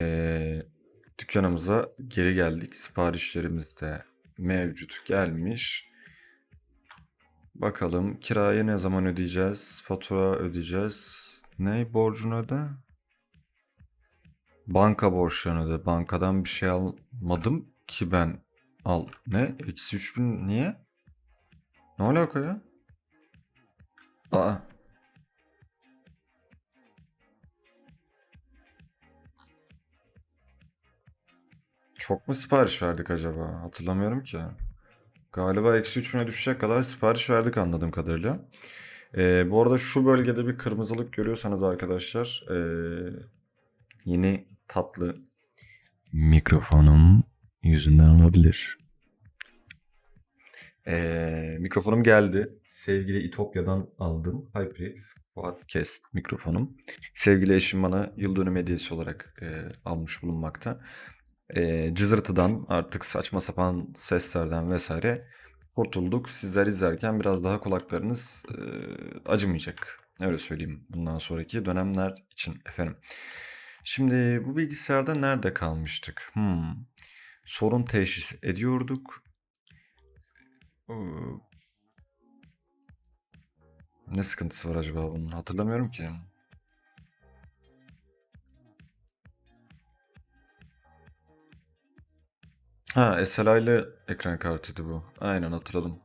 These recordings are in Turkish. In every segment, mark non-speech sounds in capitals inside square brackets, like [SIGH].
Eee, dükkanımıza geri geldik. Siparişlerimiz de mevcut gelmiş. Bakalım kirayı ne zaman ödeyeceğiz? Fatura ödeyeceğiz. Ne borcunu öde? Banka borçlarını öde. Bankadan bir şey almadım ki ben. Al. Ne? Eksi 3000 niye? Ne alaka ya? Aa. Çok mu sipariş verdik acaba? Hatırlamıyorum ki. Galiba eksi 3000'e düşecek kadar sipariş verdik anladığım kadarıyla. Ee, bu arada şu bölgede bir kırmızılık görüyorsanız arkadaşlar ee, yeni tatlı mikrofonum yüzünden olabilir. Ee, mikrofonum geldi. Sevgili İtopya'dan aldım. HyperX Podcast mikrofonum. Sevgili eşim bana yıl dönümü hediyesi olarak ee, almış bulunmakta. Ee, cızırtıdan artık saçma sapan seslerden vesaire kurtulduk. Sizler izlerken biraz daha kulaklarınız ee, acımayacak. Öyle söyleyeyim bundan sonraki dönemler için efendim. Şimdi bu bilgisayarda nerede kalmıştık? Hmm. Sorun teşhis ediyorduk. Ee, Ne sıkıntısı var acaba bunun? Hatırlamıyorum ki. Ha, SLI'lı ekran kartıydı bu. Aynen hatırladım.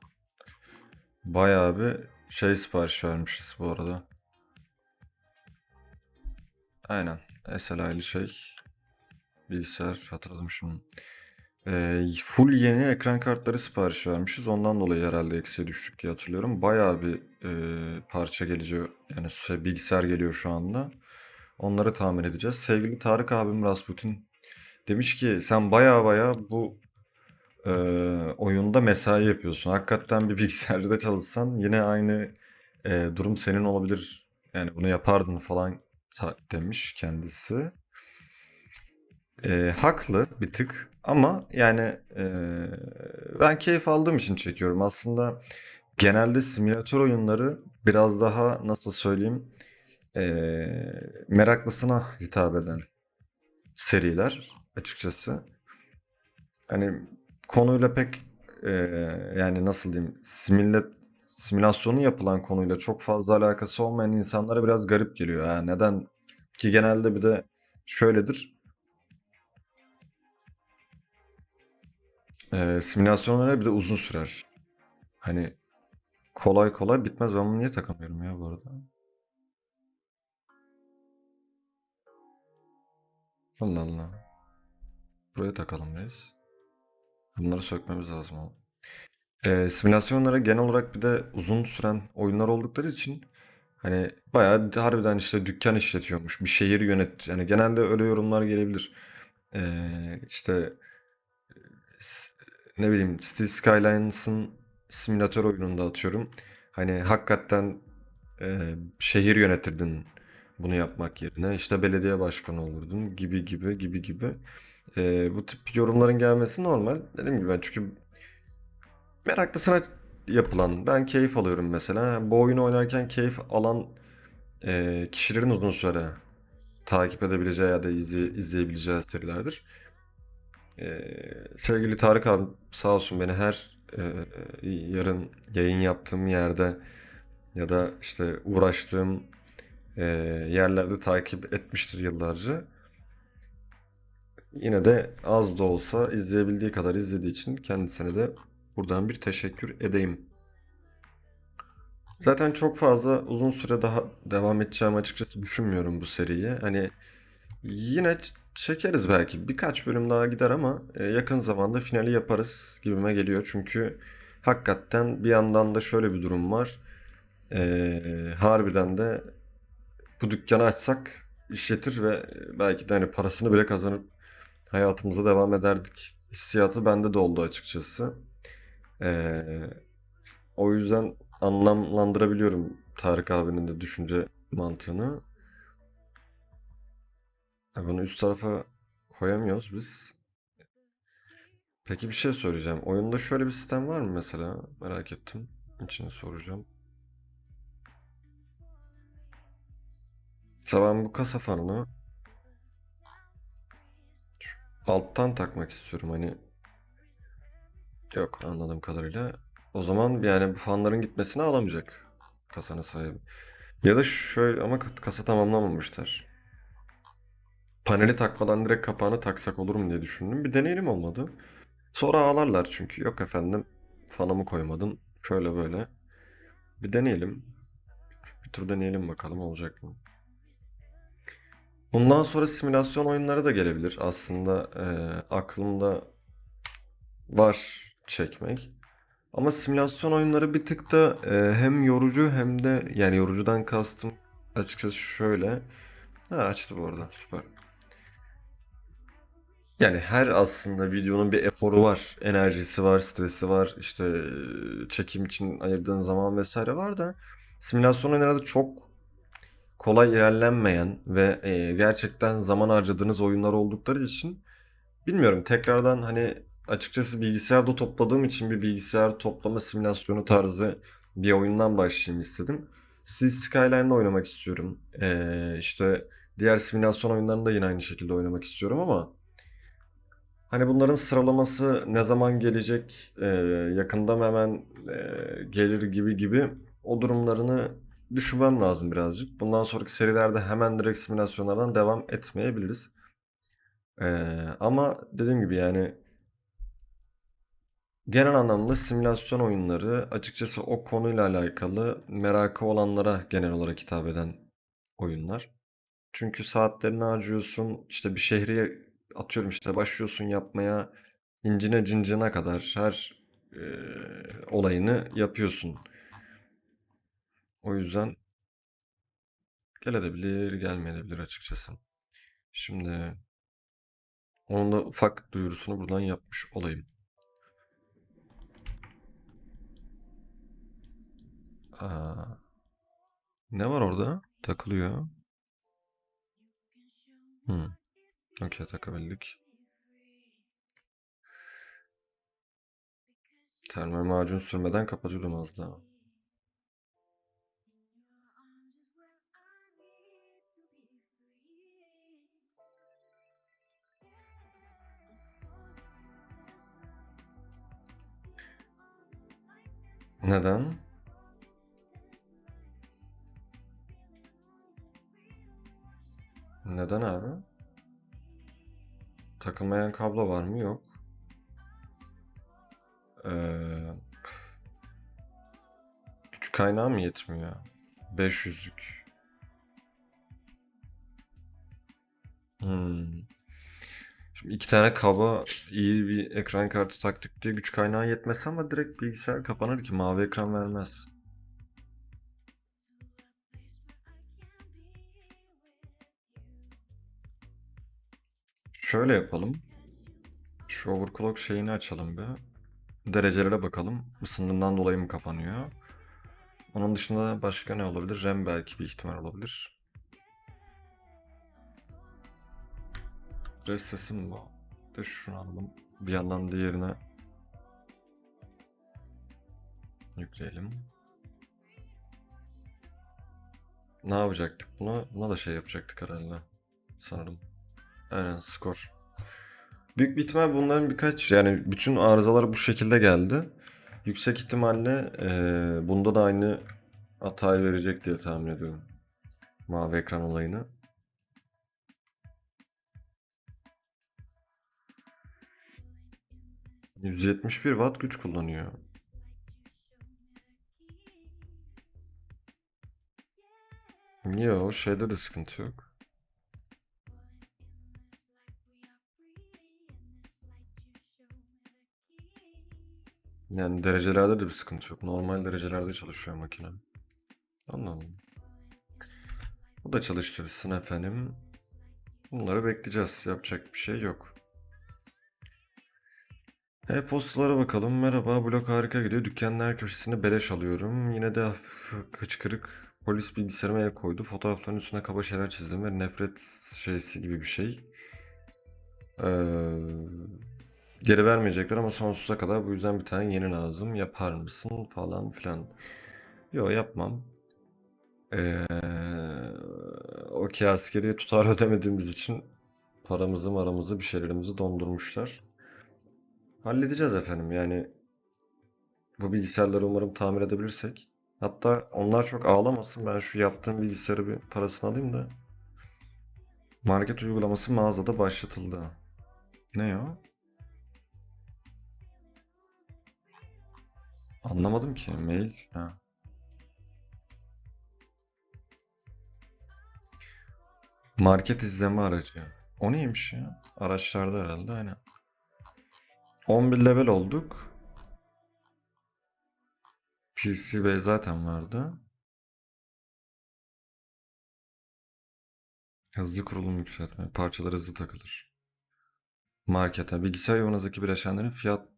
Bayağı bir şey sipariş vermişiz bu arada. Aynen. SLI'lı şey. Bilgisayar hatırladım şimdi. Ee, full yeni ekran kartları sipariş vermişiz. Ondan dolayı herhalde eksiye düştük diye hatırlıyorum. Bayağı bir e, parça gelecek. Yani şey, bilgisayar geliyor şu anda. Onları tamir edeceğiz. Sevgili Tarık abim Rasputin demiş ki sen bayağı bayağı bu e, oyunda mesai yapıyorsun. Hakikaten bir bilgisayarda çalışsan yine aynı e, durum senin olabilir. Yani bunu yapardın falan demiş kendisi. E, haklı bir tık ama yani e, ben keyif aldığım için çekiyorum. Aslında genelde simülatör oyunları biraz daha nasıl söyleyeyim e, meraklısına hitap eden seriler açıkçası. Hani konuyla pek e, yani nasıl diyeyim simüle, simülasyonu yapılan konuyla çok fazla alakası olmayan insanlara biraz garip geliyor. Ha, neden? Ki genelde bir de şöyledir. E, simülasyonlara bir de uzun sürer. Hani kolay kolay bitmez. Ben bunu niye takamıyorum ya bu arada? Allah Allah. Buraya takalım biz. Bunları sökmemiz lazım oğlum. Ee, simülasyonlara genel olarak bir de uzun süren oyunlar oldukları için hani bayağı harbiden işte dükkan işletiyormuş, bir şehir yönet. Yani genelde öyle yorumlar gelebilir. Ee, işte ne bileyim City Skylines'ın simülatör oyununda atıyorum. Hani hakikaten e, şehir yönetirdin bunu yapmak yerine. İşte belediye başkanı olurdun gibi gibi gibi gibi. E, bu tip yorumların gelmesi normal. Dediğim gibi ben çünkü meraklısına yapılan. Ben keyif alıyorum mesela. Bu oyunu oynarken keyif alan e, kişilerin uzun süre takip edebileceği ya da izleye, izleyebileceği serilerdir. Ee, sevgili Tarık abi sağ olsun beni her e, yarın yayın yaptığım yerde ya da işte uğraştığım e, yerlerde takip etmiştir yıllarca. Yine de az da olsa izleyebildiği kadar izlediği için kendisine de buradan bir teşekkür edeyim. Zaten çok fazla uzun süre daha devam edeceğim açıkçası düşünmüyorum bu seriyi. Hani yine çekeriz belki. Birkaç bölüm daha gider ama e, yakın zamanda finali yaparız gibime geliyor. Çünkü hakikaten bir yandan da şöyle bir durum var. E, harbiden de bu dükkanı açsak işletir ve belki de hani parasını bile kazanıp hayatımıza devam ederdik. Hissiyatı bende de oldu açıkçası. E, o yüzden anlamlandırabiliyorum Tarık abinin de düşünce mantığını. Bunu üst tarafa koyamıyoruz biz. Peki bir şey söyleyeceğim. Oyunda şöyle bir sistem var mı mesela? Merak ettim. İçini soracağım. Ben bu kasa fanını alttan takmak istiyorum hani. Yok anladığım kadarıyla. O zaman yani bu fanların gitmesini alamayacak kasanın sahibi. Ya da şöyle ama kasa tamamlamamışlar. Paneli takmadan direkt kapağını taksak olur mu diye düşündüm. Bir deneyelim olmadı. Sonra ağlarlar çünkü. Yok efendim fanımı koymadın. Şöyle böyle. Bir deneyelim. Bir tur deneyelim bakalım olacak mı? Bundan sonra simülasyon oyunları da gelebilir. Aslında eee, aklımda var çekmek. Ama simülasyon oyunları bir tık da eee, hem yorucu hem de yani yorucudan kastım açıkçası şöyle. Ha açtı bu arada süper. Yani her aslında videonun bir eforu var. Enerjisi var, stresi var. işte eee, çekim için ayırdığın zaman vesaire var da simülasyon oyunları da çok kolay ilerlenmeyen ve eee, gerçekten zaman harcadığınız oyunlar oldukları için bilmiyorum tekrardan hani açıkçası bilgisayarda topladığım için bir bilgisayar toplama simülasyonu tarzı bir oyundan başlayayım istedim. Cities Skyline'da oynamak istiyorum. Eee, işte diğer simülasyon oyunlarını da yine aynı şekilde oynamak istiyorum ama Hani bunların sıralaması ne zaman gelecek, eee, yakında mı hemen eee, gelir gibi gibi o durumlarını düşünmem lazım birazcık. Bundan sonraki serilerde hemen direkt simülasyonlardan devam etmeyebiliriz. Eee, ama dediğim gibi yani genel anlamda simülasyon oyunları açıkçası o konuyla alakalı merakı olanlara genel olarak hitap eden oyunlar. Çünkü saatlerini harcıyorsun. işte bir şehri atıyorum işte başlıyorsun yapmaya incine cincine kadar her eee, olayını yapıyorsun. O yüzden gelebilir, gelmeyebilir açıkçası. Şimdi onun da ufak duyurusunu buradan yapmış olayım. Aa, ne var orada? Takılıyor. Hmm. Okey takabildik. Termal macun sürmeden kapatıyordum az daha. Neden? Neden abi? Takılmayan kablo var mı? Yok. Ee, güç kaynağı mı yetmiyor? 500'lük. Hmm. Şimdi iki tane kaba iyi bir ekran kartı taktık diye güç kaynağı yetmez ama direkt bilgisayar kapanır ki mavi ekran vermez. Şöyle yapalım. Şu overclock şeyini açalım bir. Derecelere bakalım. Isındığından dolayı mı kapanıyor? Onun dışında başka ne olabilir? RAM belki bir ihtimal olabilir. Res sesi mi bu? De şunu alalım. Bir yandan diğerine yükleyelim. Ne yapacaktık buna? Buna da şey yapacaktık herhalde. Sanırım. Aynen skor. Büyük bir ihtimal bunların birkaç yani bütün arızalar bu şekilde geldi. Yüksek ihtimalle eee, bunda da aynı hatayı verecek diye tahmin ediyorum. Mavi ekran olayını. ...171 watt güç kullanıyor. Niye o şeyde de sıkıntı yok. Yani derecelerde de bir sıkıntı yok. Normal derecelerde çalışıyor makine. Anladım. Bu da çalıştırsın efendim. Bunları bekleyeceğiz. Yapacak bir şey yok. E-postalara bakalım. Merhaba, blok harika gidiyor. Dükkanın her köşesini beleş alıyorum. Yine de hafif. Polis bilgisayarıma el koydu. Fotoğrafların üstüne kaba şeyler çizdim ve nefret şeysi gibi bir şey. Ee, geri vermeyecekler ama sonsuza kadar bu yüzden bir tane yeni lazım. Yapar mısın falan filan. Yok yapmam. Ee, okey askeriye tutar [LAUGHS] ödemediğimiz için Paramızı maramızı bir şeylerimizi dondurmuşlar. Halledeceğiz efendim yani. Bu bilgisayarları umarım tamir edebilirsek. Hatta onlar çok ağlamasın. Ben şu yaptığım bilgisayarı bir parasını alayım da. Market uygulaması mağazada başlatıldı. Ne o? Anlamadım ki. Mail. Ha. Market izleme aracı. O neymiş ya? Araçlarda herhalde aynen. 11 level olduk. PCB zaten vardı. Hızlı kurulum yükseltme. Parçalar hızlı takılır. Markete. Bilgisayar yuvanızdaki bileşenlerin fiyat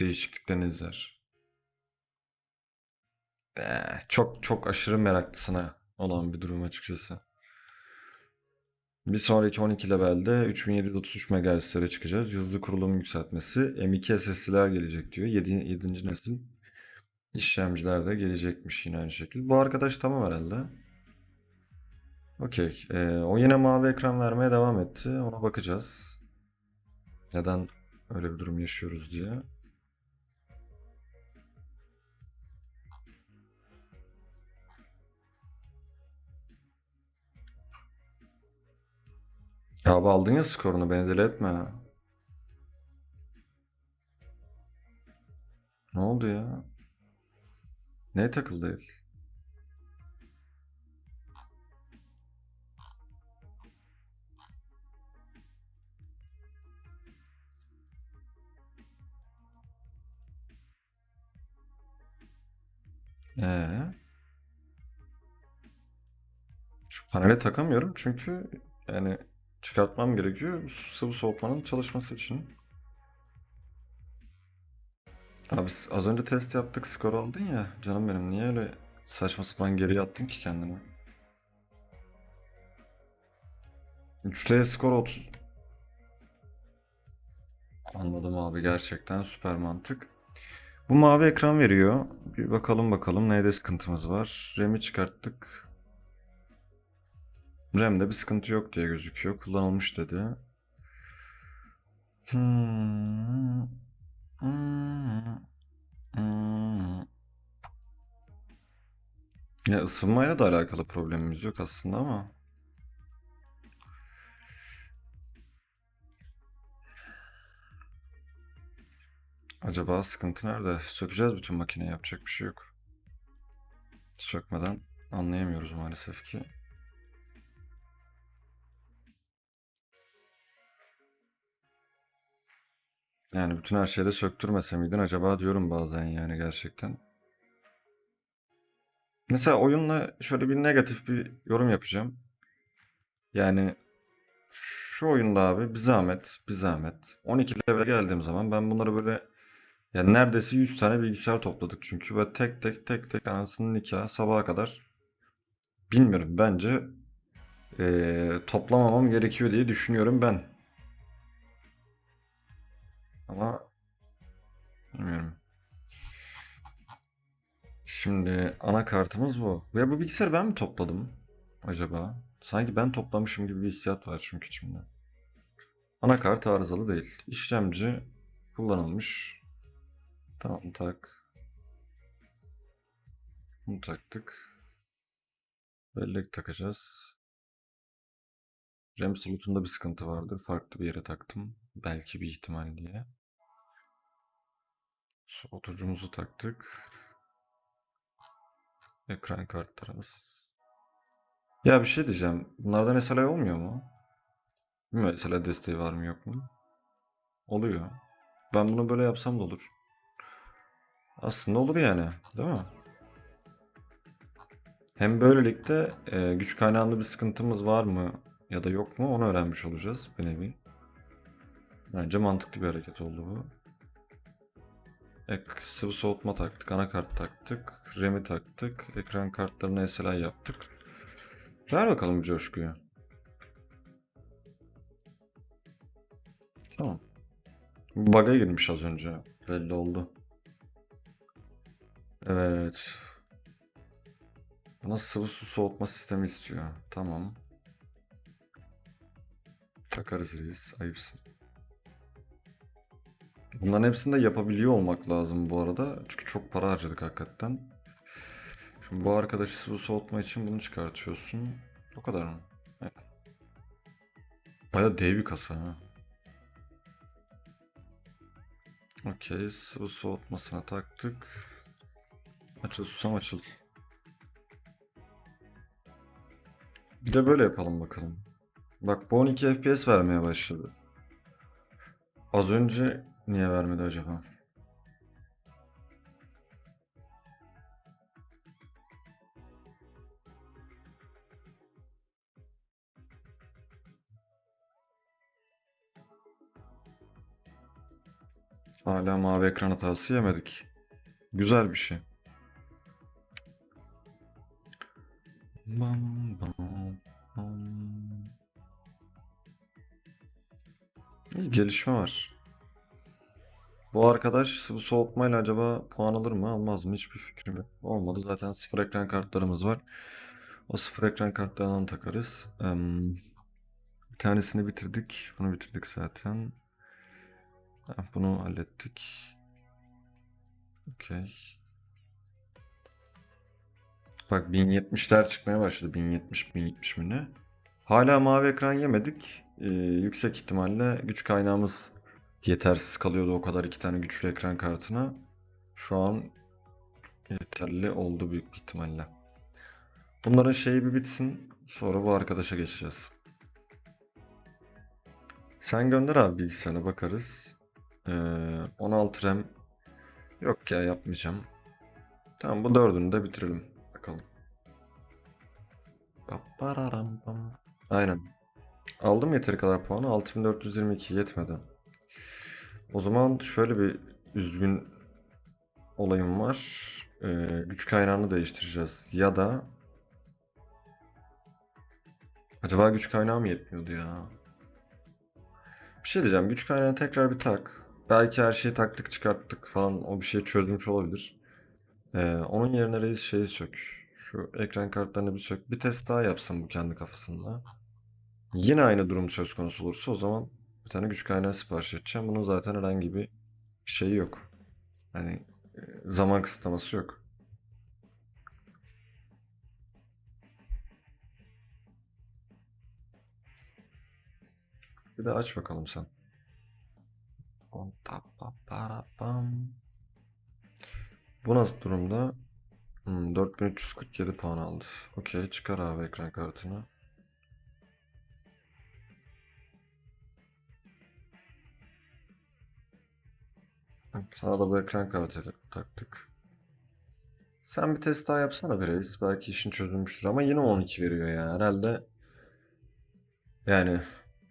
değişikliklerini izler. Eh, çok çok aşırı meraklısına olan bir durum açıkçası. Bir sonraki 12 levelde 3733 MHz'lere çıkacağız. Hızlı kurulum yükseltmesi. M2 SSD'ler gelecek diyor. 7. 7. nesil işlemciler de gelecekmiş yine aynı şekilde. Bu arkadaş tamam herhalde. Okey. Ee, o yine mavi ekran vermeye devam etti. Ona bakacağız. Neden öyle bir durum yaşıyoruz diye. Abi aldın ya skorunu beni deli etme. Ne oldu ya? Neye takıldı el? Ee? Şu panele takamıyorum çünkü yani çıkartmam gerekiyor sıvı soğutmanın çalışması için. Abi az önce test yaptık skor aldın ya canım benim niye öyle saçma sapan geriye attın ki kendini? 3T skor 30. Anladım abi gerçekten süper mantık. Bu mavi ekran veriyor. Bir bakalım bakalım neyde sıkıntımız var. RAM'i çıkarttık. RAM'de bir sıkıntı yok diye gözüküyor. Kullanılmış dedi. Hmm. Ya ısınmayla da alakalı problemimiz yok aslında ama. Acaba sıkıntı nerede? Sökeceğiz bütün makineyi yapacak bir şey yok. Sökmeden anlayamıyoruz maalesef ki. Yani bütün her şeyi de söktürmese miydin acaba diyorum bazen yani gerçekten. Mesela oyunla şöyle bir negatif bir yorum yapacağım. Yani şu oyunda abi bir zahmet, bir zahmet. 12 level geldiğim zaman ben bunları böyle yani neredeyse 100 tane bilgisayar topladık çünkü ve tek tek tek tek anasının nikahı sabaha kadar bilmiyorum bence eee, toplamamam gerekiyor diye düşünüyorum ben. Ama bilmiyorum. Şimdi anakartımız bu. Ve bu bilgisayarı ben mi topladım acaba? Sanki ben toplamışım gibi bir hissiyat var çünkü içimde. Anakart arızalı değil. İşlemci kullanılmış. Tamam tak. Bunu taktık. Bellek takacağız. RAM slotunda bir sıkıntı vardı. Farklı bir yere taktım. Belki bir ihtimal diye. Soğutucumuzu taktık. Ekran kartlarımız. Ya bir şey diyeceğim. Bunlardan SLI olmuyor mu? Bilmiyorum SLI desteği var mı yok mu? Oluyor. Ben bunu böyle yapsam da olur. Aslında olur yani. Değil mi? Hem böylelikle e, güç kaynağında bir sıkıntımız var mı ya da yok mu onu öğrenmiş olacağız bir nevi. Bence mantıklı bir hareket oldu bu. Ek sıvı soğutma taktık, anakart taktık, RAM'i taktık, ekran kartlarını SLI yaptık. Ver bakalım coşkuyu. Tamam. Bug'a girmiş az önce. Belli oldu. Evet. Bana sıvı su soğutma sistemi istiyor. Tamam. Takarız reis. Ayıpsın. Bunların hepsini de yapabiliyor olmak lazım bu arada. Çünkü çok para harcadık hakikaten. Şimdi bu arkadaşı sıvı soğutma için bunu çıkartıyorsun. O kadar mı? Baya dev bir kasa ha. Okey. Sıvı soğutmasına taktık. Açıl susam açıl. Bir de böyle yapalım bakalım. Bak bu 12 FPS vermeye başladı. Az önce niye vermedi acaba? Hala mavi ekran hatası yemedik. Güzel bir şey. Bam bam bam. İyi gelişme var. Bu arkadaş sıvı soğutmayla acaba puan alır mı almaz mı hiçbir fikrim yok. Olmadı zaten sıfır ekran kartlarımız var. O sıfır ekran kartlarından takarız. Bir tanesini bitirdik. Bunu bitirdik zaten. Bunu hallettik. Okey. Bak 1070'ler çıkmaya başladı. 1070, 1070 mi ne? Hala mavi ekran yemedik. Ee, yüksek ihtimalle güç kaynağımız yetersiz kalıyordu o kadar iki tane güçlü ekran kartına. Şu an yeterli oldu büyük bir ihtimalle. Bunların şeyi bir bitsin. Sonra bu arkadaşa geçeceğiz. Sen gönder abi bilgisayara bakarız. Ee, 16 RAM yok ya yapmayacağım. Tamam bu dördünü de bitirelim. Bakalım. Aynen. Aldım yeteri kadar puanı. 6422 yetmedi. O zaman şöyle bir üzgün olayım var. Ee, güç kaynağını değiştireceğiz. Ya da acaba güç kaynağı mı yetmiyordu ya? Bir şey diyeceğim. Güç kaynağını tekrar bir tak. Belki her şeyi taktık çıkarttık falan o bir şey çözmüş olabilir. Ee, onun yerine reis şeyi sök. Şu ekran kartlarını bir sök. Bir test daha yapsın bu kendi kafasında. Yine aynı durum söz konusu olursa o zaman bir tane güç kaynağı sipariş edeceğim. Bunun zaten herhangi bir şeyi yok. Hani e, zaman kısıtlaması yok. Bir de aç bakalım sen. Bu nasıl durumda? Hmm, 4347 puan aldı. Okey çıkar abi ekran kartını. Sana da bu ekran kartı taktık. Sen bir test daha yapsana bir reis. Belki işin çözülmüştür ama yine 12 veriyor ya. Herhalde yani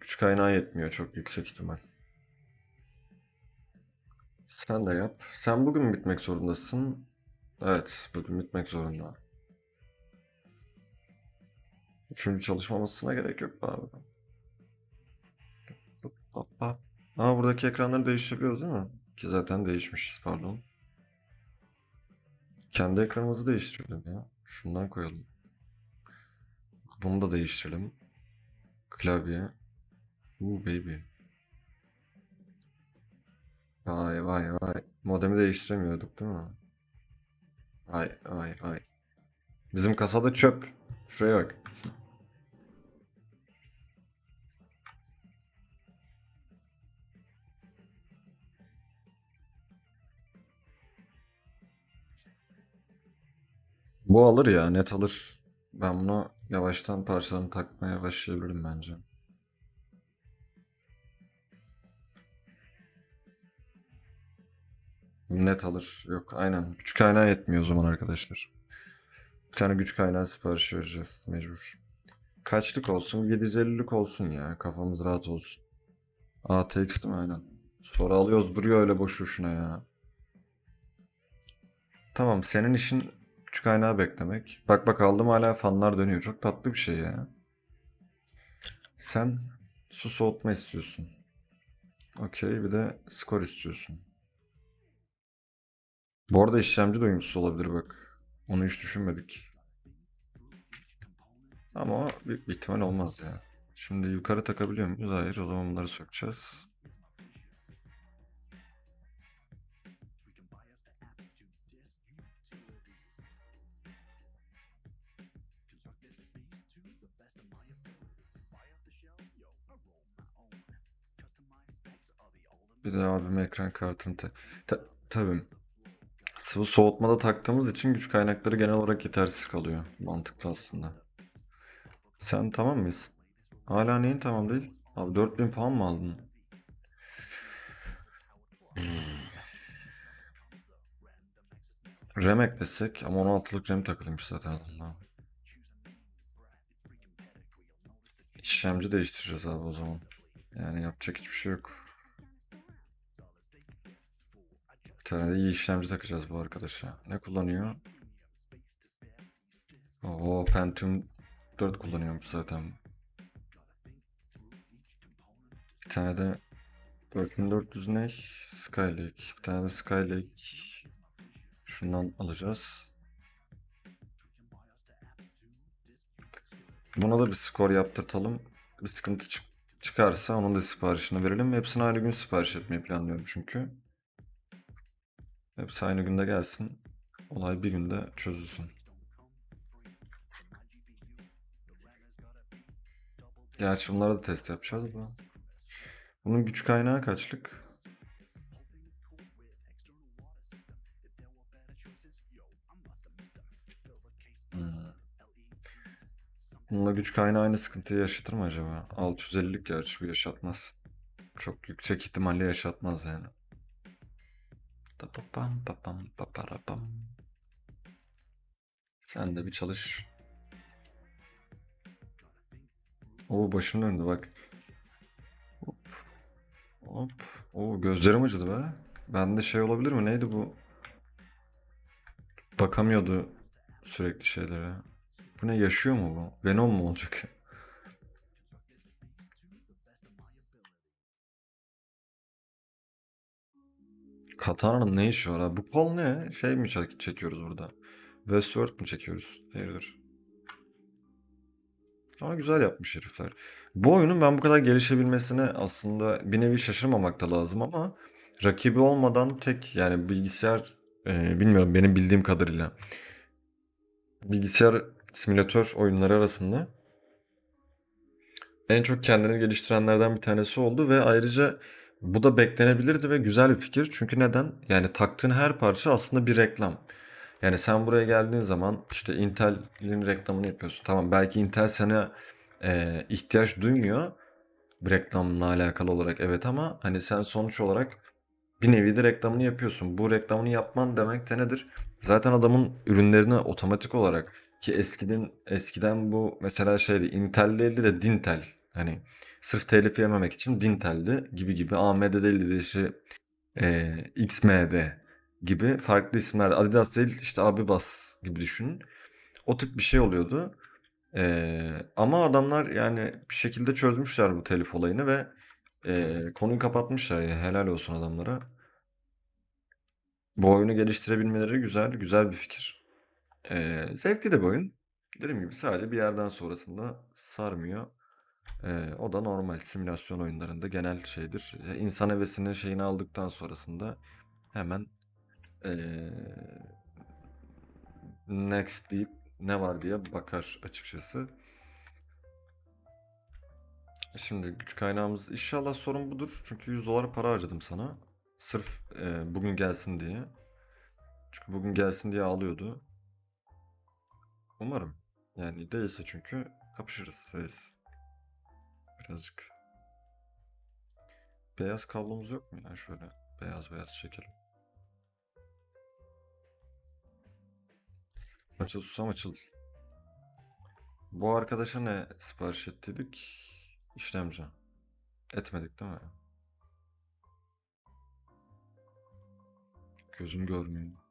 güç kaynağı yetmiyor çok yüksek ihtimal. Sen de yap. Sen bugün bitmek zorundasın? Evet, bugün bitmek zorunda. Üçüncü çalışmamasına gerek yok abi. Aa buradaki ekranları değiştirebiliyoruz değil mi? Ki zaten değişmişiz pardon. Kendi ekranımızı değiştirelim ya. Şundan koyalım. Bunu da değiştirelim. Klavye. Ooh baby. Vay vay vay. Modemi değiştiremiyorduk değil mi? Vay vay vay. Bizim kasada çöp. Şuraya bak. Bu alır ya net alır. Ben bunu yavaştan parçalarını takmaya başlayabilirim bence. Net alır. Yok aynen. Güç kaynağı yetmiyor o zaman arkadaşlar. Bir tane güç kaynağı sipariş vereceğiz mecbur. Kaçlık olsun? 750'lik olsun ya. Kafamız rahat olsun. ATX değil mi? Aynen. Sonra alıyoruz duruyor öyle boş boşuna ya. Tamam senin işin güç kaynağı beklemek. Bak bak aldım hala fanlar dönüyor. Çok tatlı bir şey ya. Sen su soğutma istiyorsun. Okey bir de skor istiyorsun. Bu arada işlemci de olabilir bak. Onu hiç düşünmedik. Ama bir ihtimal olmaz ya. Şimdi yukarı takabiliyor muyuz? Hayır. O zaman bunları sökeceğiz. Bir de abime ekran kartını ta ta tabii. Sıvı soğutmada taktığımız için güç kaynakları genel olarak yetersiz kalıyor. Mantıklı aslında. Sen tamam mıyız? Hala neyin tamam değil? Abi 4000 falan mı aldın? RAM eklesek ama 16'lık RAM takılıymış zaten adamda. İşlemci değiştireceğiz abi o zaman. Yani yapacak hiçbir şey yok. Tane de iyi işlemci takacağız bu arkadaşa. Ne kullanıyor? Oo Pentium 4 kullanıyormuş zaten. Bir tane de 4400 ne? Skylake. Bir tane de Skylake. Şundan alacağız. Buna da bir skor yaptırtalım. Bir sıkıntı çık çıkarsa onun da siparişini verelim. Hepsini aynı gün sipariş etmeyi planlıyorum çünkü. Hepsi aynı günde gelsin. Olay bir günde çözülsün. Gerçi bunlara da test yapacağız da. Bunun güç kaynağı kaçlık? Hmm. Bununla güç kaynağı aynı sıkıntıyı yaşatır mı acaba? 650'lik gerçi bu yaşatmaz. Çok yüksek ihtimalle yaşatmaz yani. Tapapam papam paparapam. Sen de bir çalış. Oo başım döndü bak. Hop. Hop. Oo gözlerim acıdı be. Bende şey olabilir mi? Neydi bu? Bakamıyordu sürekli şeylere. Bu ne yaşıyor mu bu? Venom mu olacak? Katana'nın ne işi var abi? Bu kol ne? Şey mi çek- çekiyoruz burada? Westworld mu çekiyoruz? Hayırdır? Ama güzel yapmış herifler. Bu oyunun ben bu kadar gelişebilmesine aslında bir nevi şaşırmamak da lazım ama rakibi olmadan tek yani bilgisayar e, bilmiyorum benim bildiğim kadarıyla bilgisayar simülatör oyunları arasında en çok kendini geliştirenlerden bir tanesi oldu ve ayrıca bu da beklenebilirdi ve güzel bir fikir. Çünkü neden? Yani taktığın her parça aslında bir reklam. Yani sen buraya geldiğin zaman işte Intel'in reklamını yapıyorsun. Tamam belki Intel sana e, ihtiyaç duymuyor bir reklamla alakalı olarak evet ama hani sen sonuç olarak bir nevi de reklamını yapıyorsun. Bu reklamını yapman demek de nedir? Zaten adamın ürünlerini otomatik olarak ki eskiden eskiden bu mesela şeydi Intel değildi de Dintel. Hani sırf telif yememek için Dintel'di gibi gibi. AMD değildi de işte e, XMD gibi farklı isimler. Adidas değil işte Abibas gibi düşünün. O tip bir şey oluyordu. Ee, ama adamlar yani bir şekilde çözmüşler bu telif olayını ve e, konuyu kapatmışlar. Yani helal olsun adamlara. Bu oyunu geliştirebilmeleri güzel, güzel bir fikir. Ee, zevkli de bir oyun. Dediğim gibi sadece bir yerden sonrasında sarmıyor. Ee, o da normal simülasyon oyunlarında genel şeydir. Ya İnsan hevesinin şeyini aldıktan sonrasında hemen ee, next deyip ne var diye bakar açıkçası. Şimdi güç kaynağımız inşallah sorun budur. Çünkü 100 dolar para harcadım sana. Sırf e, bugün gelsin diye. Çünkü bugün gelsin diye ağlıyordu. Umarım. Yani değilse çünkü kapışırız reis. Birazcık. Beyaz kablomuz yok mu ya? Şöyle beyaz beyaz çekelim. Açıl susam açıl. Bu arkadaşa ne sipariş ettiydik? İşlemci. Etmedik değil mi? Gözüm görmüyor.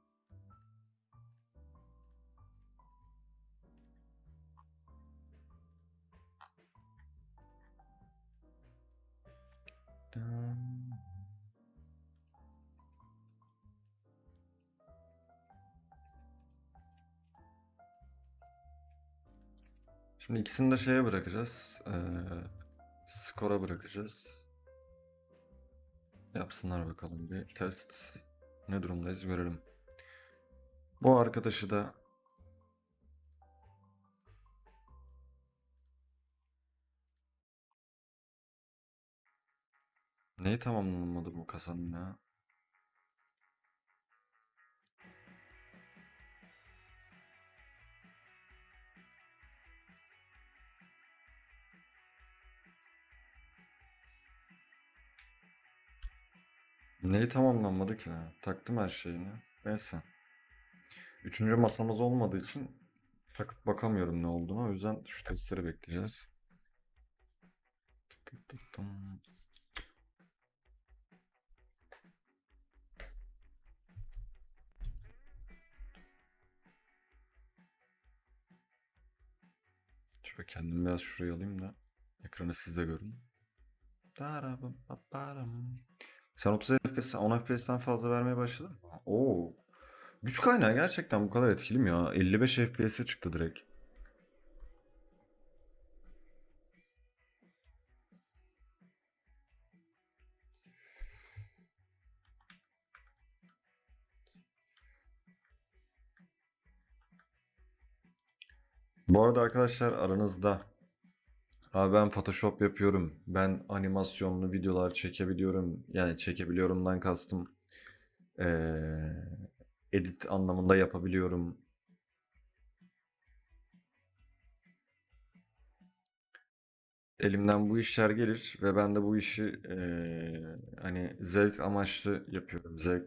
Şimdi ikisini de şeye bırakacağız. Ee, skora bırakacağız. Yapsınlar bakalım bir test. Ne durumdayız görelim. Bu arkadaşı da Neyi tamamlamadı bu kasanın ya? Neyi tamamlanmadı ki? Taktım her şeyini. Neyse. Üçüncü masamız olmadığı için takıp bakamıyorum ne olduğunu. O yüzden şu testleri bekleyeceğiz. Tık tık tım. Şöyle kendimi biraz şuraya alayım da ekranı siz de görün. Darabım. Sen 30 FPS, 10 FPS'ten fazla vermeye başladın mı? Oo. Güç kaynağı gerçekten bu kadar etkili mi ya? 55 FPS'e çıktı direkt. Bu arada arkadaşlar aranızda Abi ben Photoshop yapıyorum. Ben animasyonlu videolar çekebiliyorum. Yani çekebiliyorumdan kastım eee, edit anlamında yapabiliyorum. Elimden bu işler gelir ve ben de bu işi eee, hani zevk amaçlı yapıyorum. Zevk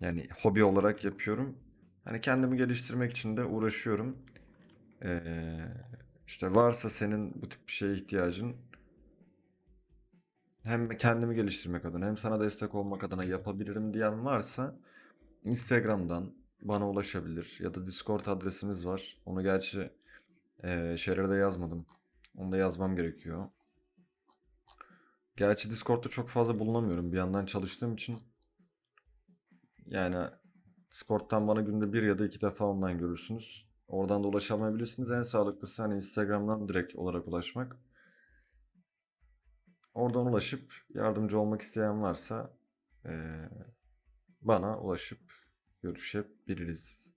yani hobi olarak yapıyorum. Hani kendimi geliştirmek için de uğraşıyorum. Eee işte varsa senin bu tip bir şeye ihtiyacın hem kendimi geliştirmek adına hem sana destek olmak adına yapabilirim diyen varsa Instagram'dan bana ulaşabilir ya da Discord adresimiz var. Onu gerçi eee şeylere yazmadım. Onu da yazmam gerekiyor. Gerçi Discord'da çok fazla bulunamıyorum. Bir yandan çalıştığım için yani Discord'dan bana günde bir ya da iki defa online görürsünüz. Oradan da ulaşamayabilirsiniz. En sağlıklısı hani Instagram'dan direkt olarak ulaşmak. Oradan ulaşıp yardımcı olmak isteyen varsa eee, bana ulaşıp görüşebiliriz.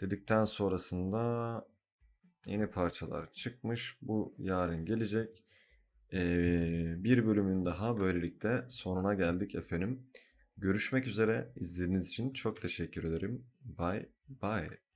Dedikten sonrasında yeni parçalar çıkmış. Bu yarın gelecek. Eee, bir bölümün daha böylelikle sonuna geldik efendim. Görüşmek üzere. İzlediğiniz için çok teşekkür ederim. Bye bye.